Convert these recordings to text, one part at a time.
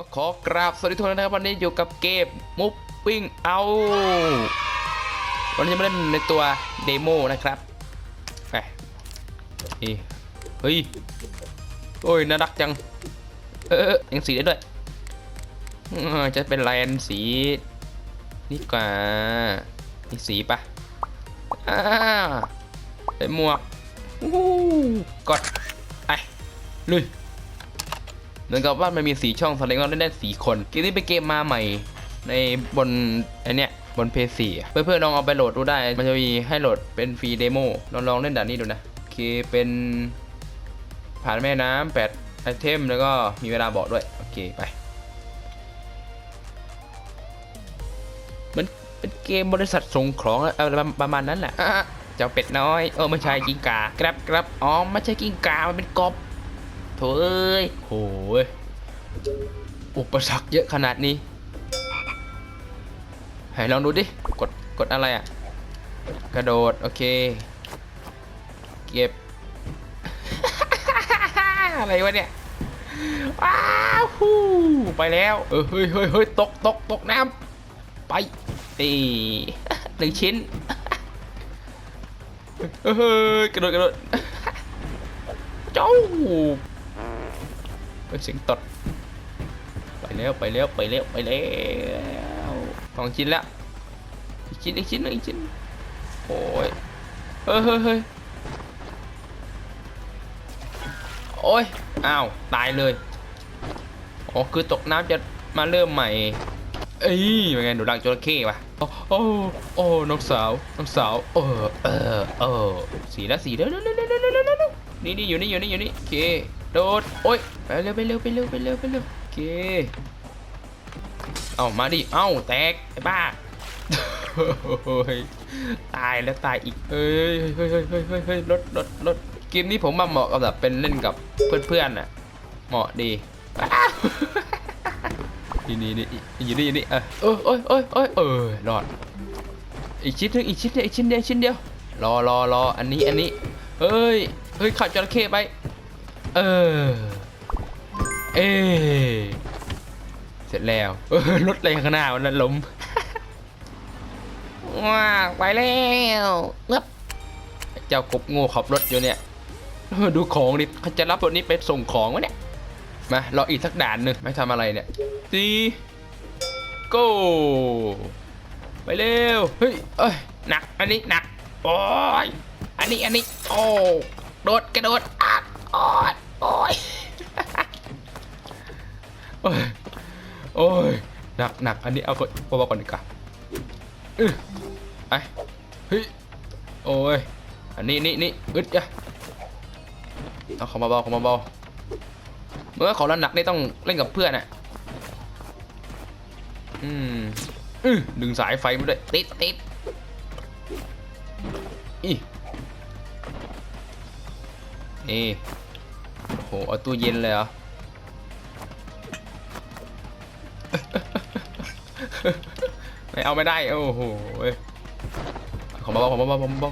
ก็ขอกราบสวัสดีทุกท่านนะครับวันนี้อยู่กับเกมมุฟวิ่งเอาวันนี้จะมาเล่นในตัวเดโมนะครับไปนี่เฮ้ยโอ้ยน่ารักจัง เออเออยังสีได้ด้วยจะเป็นแลนสีนี่กว่านี่สีปะอ่าใส่หมวกอู้หูกดไอ้ลุย เหมือนกับว่ามันมีสีช่องแสดงว่าเล่นได้สี่คนเกมนี้เป็นเกมมาใหม่ ในบนไอเนี้ยบนเพย์สี่เพื่อนๆลองเอาไปโหลดดูได้ มันจะมีให้โหลดเป็นฟรีเดโมลองลองเล่นด่านนี้ดูนะโอเคเป็นผ่านแม่น้ำแปดไอเทมแล้วก็มีเวลาบอกด้วย โอเคไปเหมันเป็นเกมบริษัทส่งของอะไรประมาณนั้นแหละเจ้าเป็ดน้อย เออไม่ใช่กิ้งกาครับครับอ๋อไม่ใช่กิ้งกา มันเป็นกบ โถเอ้ยโหยอุปสรรคเยอะขนาดนี้ให้ลองดูดิ กด กดอะไรอะ กระโดด โอเค เก็บ อะไรวะเนี่ย ว้าวฮู้ไปแล้วเออเฮ้ยเฮ้ยเฮ้ยตกตกตกน้ำไปตีหนึ่งชิ้นเฮ้ยกระโดดกระโดดเจ้า เป็นเสียงตด ไปแล้วไปแล้วไปแล้วไปแล้วสองชิ้นแล้วอีกชิ้นอีกชิ้นอีกชิ้นโอ้ยเฮ้ยเฮ้ยเฮ้ยโอ้ยอ้าวตายเลยอ๋อคือตกน้ำจะมาเริ่มใหม่ เอ้ยเป็นไงหนูดังจระเข้ปะโอ้โอ้โอ้น้องสาวน้องสาวเออเออเออสีแล้วสีแล้วเร็วเร็วเร็วเร็วเร็วเร็วเร็วนี่นี่อยู่นี่อยู่นี่อยู่นี่โอเค โดด โอ้ย ไปเร็วไปเร็วไปเร็วไปเร็วไปเร็วโอเค เอามาดิ เอ้าแตกไอ้บ้าโอ้ยตายแล้วตายอีกเอ้ยเฮ้ยเฮ้ยเฮ้ยเฮ้ยเฮ้ยรถรถรถเกมนี้ผมว่าเหมาะกับแบบเป็นเล่นกับเพื่อนๆน่ะ เหมาะดีอ้าวนี่นี่นี่อยู่นี่อยู่นี่เออเออเอยเอยเอยเออรอด อีกชิ้นหนึงอีกชิ้นเดียวอีกชิ้นเดียวชิ้นเดียว รอรอรออันนี้อันนี้ เฮ้ย เฮ้ยขับจระเข้ไป เออ เอเสร็จแล้วเออรถแรงข้างหน้ามันนั้นล้มว้าไปแล้วเงบเจ้ากบโง่ขับรถอยู่เนี่ยเออดูของดิเขาจะรับรถนี้ไปส่งของวะเนี่ยมารออีกสักด่านหนึ่งไม่ทำอะไรเนี่ยตีโก้ไปเร็วเฮ้ยเอ้ยหนักอันนี้หนักโอ้ยอันนี้อันนี้โอ้โดดกระโดดอะ โอ้ยโอ้ยโอ้ยโอ้ยหนักหนักอันนี้เอาก่อนเอาก่อนดีกว่าเออไปเฮ้ยโอ้ยอันนี้นี่นี่อึดจ้ะเอาเของมาเบาเของมาเบาเมื่อของเราหนักนี่ต้องเล่นกับเพื่อนอะอืมอือดึงสายไฟมาด้วยติดติดอี นี่โอ้โหเอาตู้เย็นเลยเหรอ ไม่เอาไม่ได้ โอ้โหเว้ยของมาเบาของมาเบาของมาเบา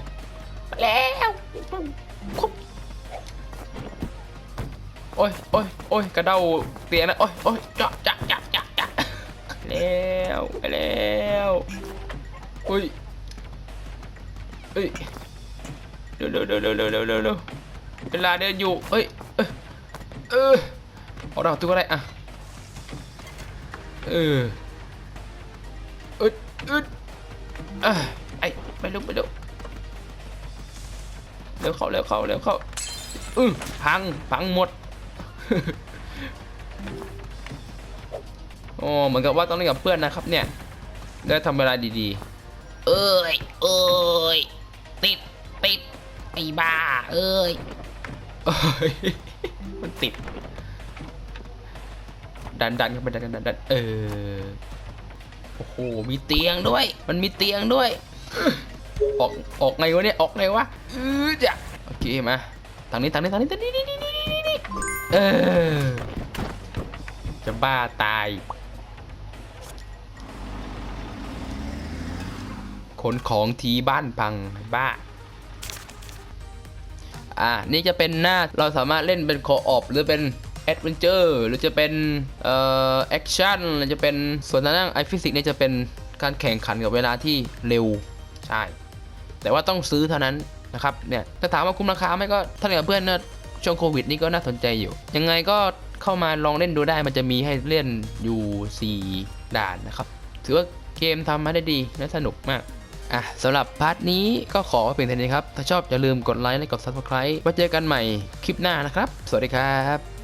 ไปแล้วโอ้ยโอ้ยโอ้ยกระเด้าเตียงนะโอ้ยโอ้ยจะจะจะจะจะแล้วไปแล้วอุ้ยเอ้ยเร็วเร็วเร็วเร็วเร็วเร็ว เร็วลาเดินอยู่ เอ้ย เอ้ยเออเอาดาวตัวอะไรอะ เอออึดอึดอะไอ้ไปเร็วไปเร็วเร็วเข้าเร็วเข้าเร็วเข้าอือพังพังหมดโอ้เหมือนกับว่าต้องเล่นกับเพื่อนนะครับเนี่ย ได้ทำเวลาดีๆ เอ้ยเอ้ยติดติดไอ้บ้า เอ้ย มันติด ดันดันเข้าไปดันดันดันดันเออ โอ้โห มีเตียงด้วย มันมีเตียงด้วย ออก ออกไงวะเนี่ย ออกไงวะเออจ้ะโอเคมาทางนี้ทางนี้ทางนี้ทางนี้นี่นี่นี่นี่นี่เออ จะบ้าตาย ขนของทีบ้านพังบ้า อ่านี่จะเป็นหน้าเราสามารถเล่นเป็นโคออปหรือเป็นแอดเวนเจอร์หรือจะเป็นเอ่อแอคชั่นหรือจะเป็นส่วนทางด้านไอฟิสิกเนี่ยจะเป็นการแข่งขันกับเวลาที่เร็วใช่ แต่ว่าต้องซื้อเท่านั้นนะครับเนี่ยถ้าถามว่าคุ้มราคาไหมก็ถ้ากับเพื่อนเนี่ยช่วงโควิดนี่ก็น่าสนใจอยู่ ยังไงก็เข้ามาลองเล่นดูได้มันจะมีให้เล่นอยู่ 4 ด่านนะครับ ถือว่าเกมทำมาได้ดีและสนุกมาก อะสำหรับพาร์ทนี้ก็ขอเพียงเท่านี้ครับ ถ้าชอบอย่าลืมกดไลค์และกด Subscribe ไว้เจอกันใหม่คลิปหน้านะครับ สวัสดีครับ